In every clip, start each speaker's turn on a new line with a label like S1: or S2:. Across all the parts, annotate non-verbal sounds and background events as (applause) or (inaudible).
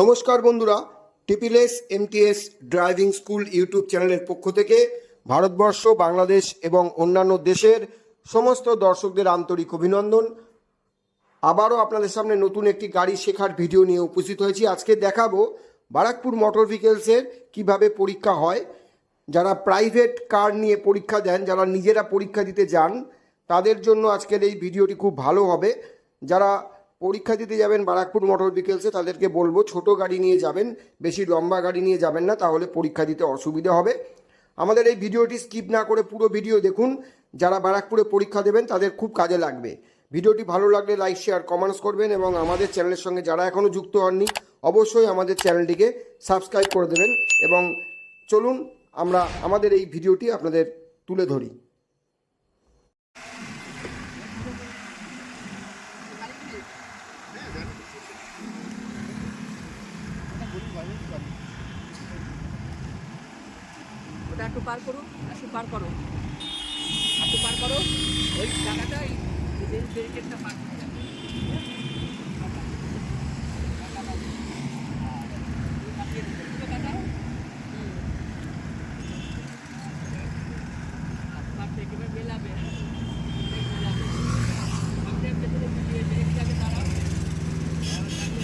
S1: নমস্কার বন্ধুরা, টিপিলেস এমটিএস ড্রাইভিং স্কুল ইউটিউব চ্যানেলের পক্ষ থেকে ভারতবর্ষ, বাংলাদেশ এবং অন্যান্য দেশের সমস্ত দর্শকদের আন্তরিক অভিনন্দন। আবারও আপনাদের সামনে নতুন একটি গাড়ি শেখার ভিডিও নিয়ে উপস্থিত হয়েছি। আজকে দেখাবো বারাকপুর মোটর ভেহিকেলসের কীভাবে পরীক্ষা হয়। যারা প্রাইভেট কার নিয়ে পরীক্ষা দেন, যারা নিজেরা পরীক্ষা দিতে যান, তাদের জন্য আজকের এই ভিডিওটি খুব ভালো হবে। যারা পরীক্ষা দিতে যাবেন বারাকপুর মোটর ভেহিকেলসে, তাদেরকে বলব ছোট গাড়ি নিয়ে যাবেন, বেশি লম্বা গাড়ি নিয়ে যাবেন না, তাহলে পরীক্ষা দিতে অসুবিধা হবে। আমাদের এই ভিডিওটি স্কিপ না করে পুরো ভিডিও দেখুন, যারা বারাকপুরে পরীক্ষা দেবেন তাদের খুব কাজে লাগবে। ভিডিওটি ভালো লাগলে লাইক, শেয়ার কমেন্টস করবেন এবং আমাদের চ্যানেলের সঙ্গে যারা এখনও যুক্ত হননি, অবশ্যই আমাদের চ্যানেলটিকে সাবস্ক্রাইব করে দেবেন এবং চলুন আমরা, আমাদের এই ভিডিওটি আপনাদের তুলে ধরি।
S2: ওটা একটু পার করো, একটু পার করো একটু পার করো ওই জায়গাটা এই ব্যারিকেডটা পার দাঁড়াও।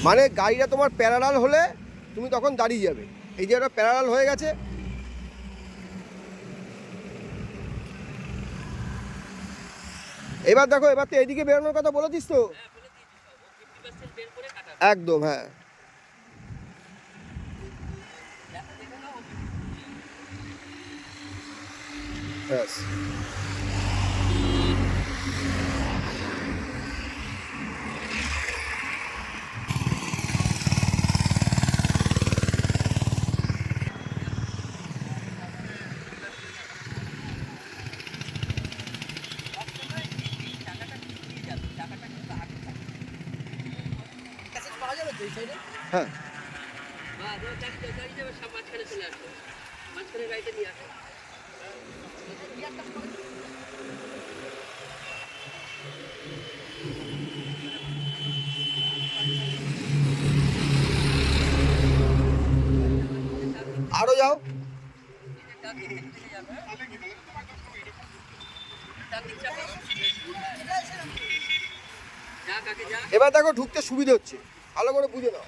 S1: মানে গাড়িটা তোমার প্যারালাল হলে তুমি তখন দাঁড়িয়ে যাবে এই যে ওটা প্যারালাল হয়ে গেছে এবার দেখো এবার তো এদিকে বেরোনোর কথা তো
S2: বলে দিস সব। ও 50% বের করে কাটাবে।
S1: একদম হ্যাঁ
S2: দেখো, দেখো না, ও
S1: ব্যাস হ্যাঁ
S2: বাহ, ও চারটে গাড়ি যাবে, সব মাঝখানে চলে আসবে। মাঝখানে গাড়িটা নিয়ে আসো।
S1: আরও যাও।
S2: হ্যাঁ?
S1: এবার দেখো ঢুকতে সুবিধা হচ্ছে। ভালো করে বুঝে নাও।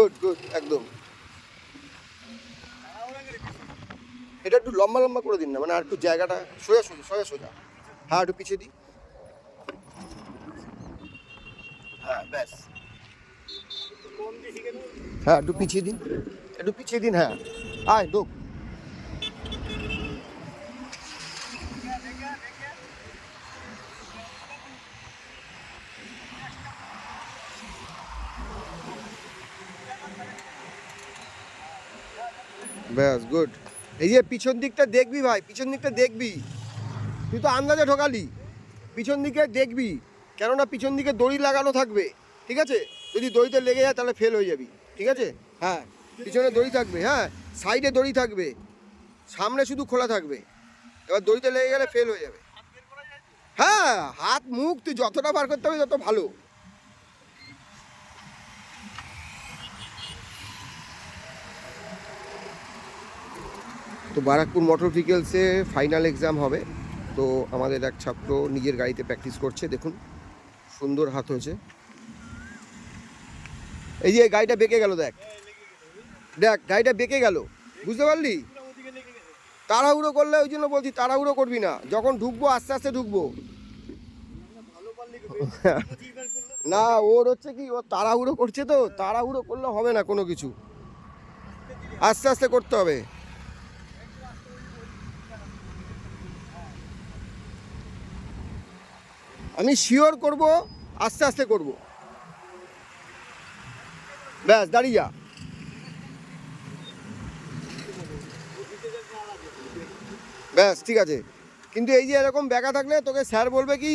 S1: গুড গুড একদম। এটা একটু লম্বা লম্বা করে দিন না মানে আর একটু জায়গাটা সোজা সোজা সোজা সোজা। হ্যাঁ একটু পিছিয়ে দিই। হ্যাঁ ব্যাস। হ্যাঁ একটু পিছিয়ে দিন। একটু পিছিয়ে দিন হ্যাঁ। আয় দোক ব্যাস গুড এই যে পিছন দিকটা দেখবি ভাই, পিছন দিকটা দেখবি। তুই তো আন্দাজে ঢোকালি। পিছন দিকে দেখবি, কেননা পিছন দিকে দড়ি লাগানো থাকবে, ঠিক আছে? যদি দড়িতে লেগে যায়, তাহলে ফেল হয়ে যাবি, ঠিক আছে? হ্যাঁ পিছনে দড়ি থাকবে হ্যাঁ সাইডে দড়ি থাকবে, সামনে শুধু খোলা থাকবে। এবার দড়িতে লেগে গেলে ফেল হয়ে যাবে। হ্যাঁ হাত, মুখ, তুই যতটা বার করতে হবে তত ভালো। তো বারাকপুর মোটর ভেহিকেলসে ফাইনাল এক্সাম হবে। তো আমাদের এক ছাত্র নিজের গাড়িতে প্র্যাকটিস করছে, দেখুন। সুন্দর হাত হয়েছে। এই যে গাড়িটা বেঁকে গেল, দেখ। দেখ, গাড়িটা বেঁকে গেল। বুঝতে পারলি? তাড়াহুড়ো করলে ওই জন্য বলছি, তাড়াহুড়ো করবি না। যখন ঢুকবো, আস্তে আস্তে ঢুকবো। (laughs) না, ওর হচ্ছে কি, ও তাড়াহুড়ো করছে তো, তাড়াহুড়ো করলে হবে না কোনো কিছু। আস্তে আস্তে করতে হবে। আমি শিওর করব, আস্তে আস্তে করব। ব্যাস, দাঁড়িয়ে যা। ব্যাস, ঠিক আছে। কিন্তু এই যে এরকম ব্যাকা থাকলে তোকে স্যার বলবে কি?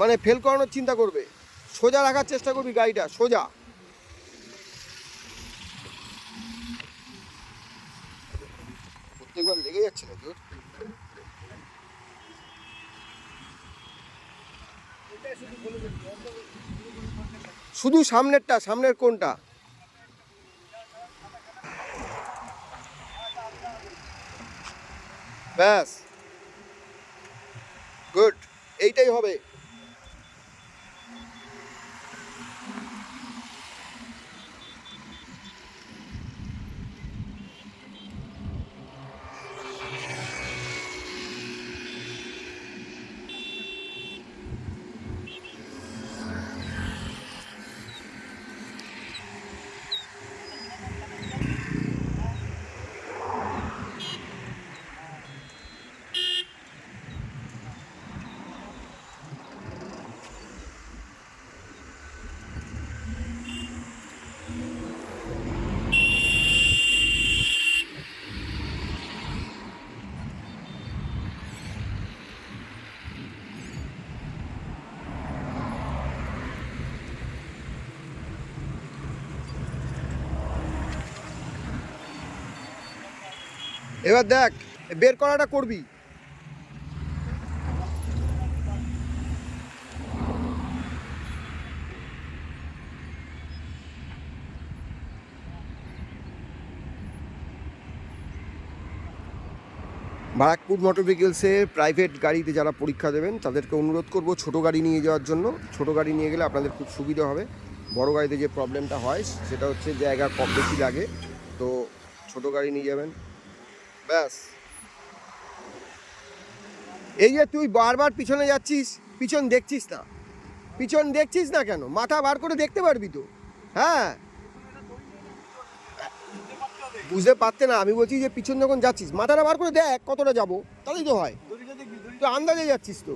S1: মানে ফেল করানোর চিন্তা করবে। সোজা রাখার চেষ্টা করবি গাড়িটা, সোজা। প্রত্যেকবার লেগে যাচ্ছে না তোর শুধু সামনেরটা সামনের কোনটা? ব্যাস। গুড। এইটাই হবে। এবার দেখ, বের করাটা করবি। বারাকপুর মোটর ভেহিকেলসের প্রাইভেট গাড়িতে যারা পরীক্ষা দেবেন, তাদেরকে অনুরোধ করব ছোট গাড়ি নিয়ে যাওয়ার জন্য। ছোট গাড়ি নিয়ে গেলে আপনাদের খুব সুবিধা হবে। বড় গাড়িতে যে প্রবলেমটা হয়, সেটা হচ্ছে জায়গা কম বেশি লাগে। তো ছোট গাড়ি নিয়ে যাবেন। ব্যাস। এই যে তুই বারবার পিছনে যাচ্ছিস, পিছন দেখছিস না। পিছন দেখছিস না কেন? মাথা বার করে দেখতে পারবি তো। হ্যাঁ। বুঝতে পারতে না, আমি বলছি যে পিছন যখন যাচ্ছিস, মাথাটা বার করে দেখ কতটা যাব, তাহলেই তো হয়। তো আন্দাজে যাচ্ছিস তো।